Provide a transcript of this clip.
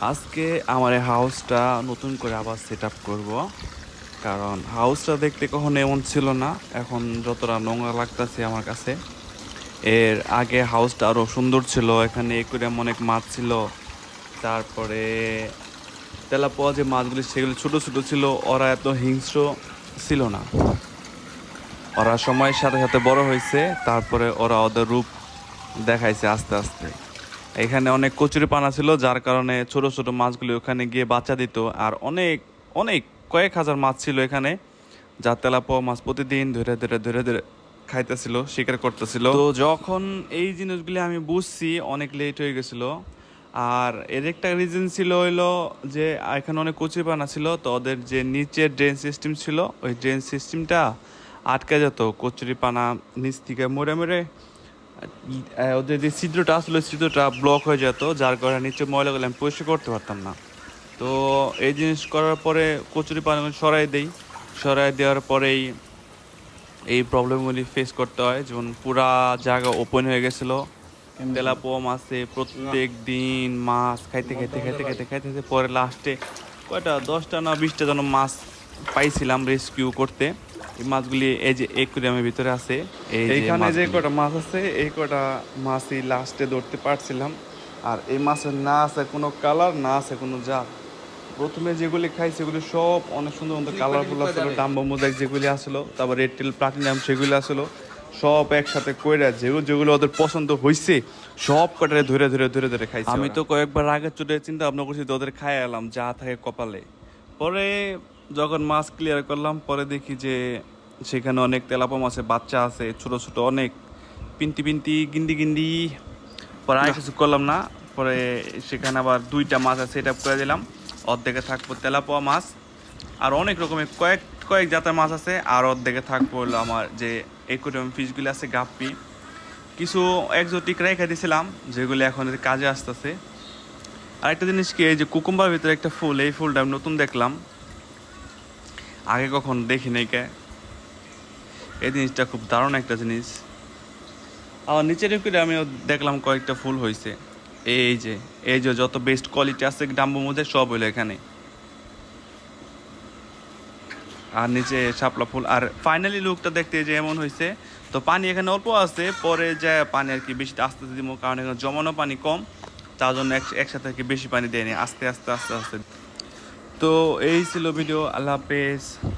আজকে আমার এই হাউসটা নতুন করে আবার সেট আপ করব। কারণ হাউসটা দেখতে কখনো এমন ছিল না। এখন যতটা নোংরা লাগতেছে আমার কাছে। এর আগে হাউসটা আরও সুন্দর ছিল। এখানে একুরিয়াম অনেক মাছ ছিল। তারপরে তেলাপোয়া যে মাছগুলি, সেগুলি ছোট ছোট ছিল। ওরা এত হিংস্র ছিল না। ওরা সময়ের সাথে সাথে বড় হয়েছে। তারপরে ওরা ওদের রূপ দেখাইছে আস্তে আস্তে। এখানে অনেক কচুরি পানা ছিল, যার কারণে ছোট ছোট মাছগুলি ওখানে গিয়ে বাচ্চা দিত। আর অনেক অনেক, কয়েক হাজার মাছ ছিল এখানে, যা তেলাপোয়া মাছ প্রতিদিন ধরে ধরে ধরে ধরে খাইতেছিল, শিকার করতেছিল। তো যখন এই জিনিসগুলি আমি বুঝছি, অনেক লেট হয়ে গেছিল। আর এর একটা রিজন ছিল হইল যে, এখানে অনেক কচুরি পানা ছিল, তো ওদের যে নিচের ড্রেন সিস্টেম ছিল, ওই ড্রেন সিস্টেমটা আটকে যেত, কচুরি পানা নিচ থেকে মরে মরে। ওদের যে ছিদ্রটা আসলে ছিদ্রটা ব্লক হয়ে যেত যার কারণে নিচে ময়লাগুলো আমি পরিষ্কার করতে পারতাম না। তো এই জিনিস করার পরে কচুরি পানাগুলো সরাই দেই। সরাই দেওয়ার পরেই এই প্রবলেমগুলি ফেস করতে হয়। যেমন পুরা জায়গা ওপেন হয়ে গেছিল। তেলাপোয়া মাছে প্রত্যেক দিন মাছ খাইতে খাইতে খাইতে খাইতে খাইতে খাইতে পরে লাস্টে কয়টা? দশটা না বিশটা যেন মাছ পাইছিলাম রেস্কিউ করতে। এই মাছগুলি এই যে একুরিয়ামের ভিতরে আছে এই এইখানে যে কটা মাছ আছে এই কটা মাছই লাস্টে ধরতে পারছিলাম। আর এই মাছের না আছে কোনো কালার না আছে কোনো জাত। প্রথমে যেগুলি খাই সেগুলি সব অনেক সুন্দর সুন্দর কালারফুল আসলো ডাম্বো মোজাইক যেগুলি আসলো তারপর রেড টেল প্লাটিনাম সেগুলি আসলো সব একসাথে কইরা যেগুলো যেগুলো ওদের পছন্দ হয়েছে সব কটারে ধরে ধরে ধরে ধরে খাইছে আমি তো কয়েকবার আগে চলে চিন্তা ভাবনা করছি তো ওদের খাই এলাম যা থাকে কপালে। পরে যখন মাছ ক্লিয়ার করলাম পরে দেখি যে সেখানে অনেক তেলাপা মাছের বাচ্চা আছে ছোট ছোট অনেক। পিন্তি পিন্তি গিন্দি গিন্দি। পরে আর কিছু করলাম না। পরে সেখানে আবার দুইটা মাছ আছে সেট আপ করে দিলাম। অর্ধেকে থাকব তেলাপোয়া মাছ। আর অনেক রকমের কয়েক কয়েক জাতের মাছ আছে। আর অর্ধেকে থাকব হলো আমার যে একুরিয়াম ফিশগুলি আছে গাপ্পি। কিছু একজোটিক রেখে দিয়েছিলাম যেগুলি এখন কাজে আসতেছে। আর একটা জিনিস কি এই যে কুকুম্বার ভিতরে একটা ফুল এই ফুলটা আমি নতুন দেখলাম। আগে কখন দেখি নাই কে এই জিনিসটা খুব দারুণ একটা জিনিস। আর নিচের দিকে আমি দেখলাম কয়েকটা ফুল হয়েছে এই যে এই যে যত বেস্ট কোয়ালিটি আছে ডাম্বু মধ্যে সব হইল এখানে। আর নিচে শাপলা ফুল। আর ফাইনালি লুকটা দেখতে যে এমন হয়েছে তো পানি এখানে অল্প আছে, পরে যায় পানি আর কি বেশি আস্তে আস্তে দিব, কারণ এখানে জমানো পানি কম, তার জন্য এক- একসাথে আর কি বেশি পানি দেয়নি, আস্তে আস্তে আস্তে আস্তে। তো এই ছিল ভিডিও আল্লাহ হাফেজ।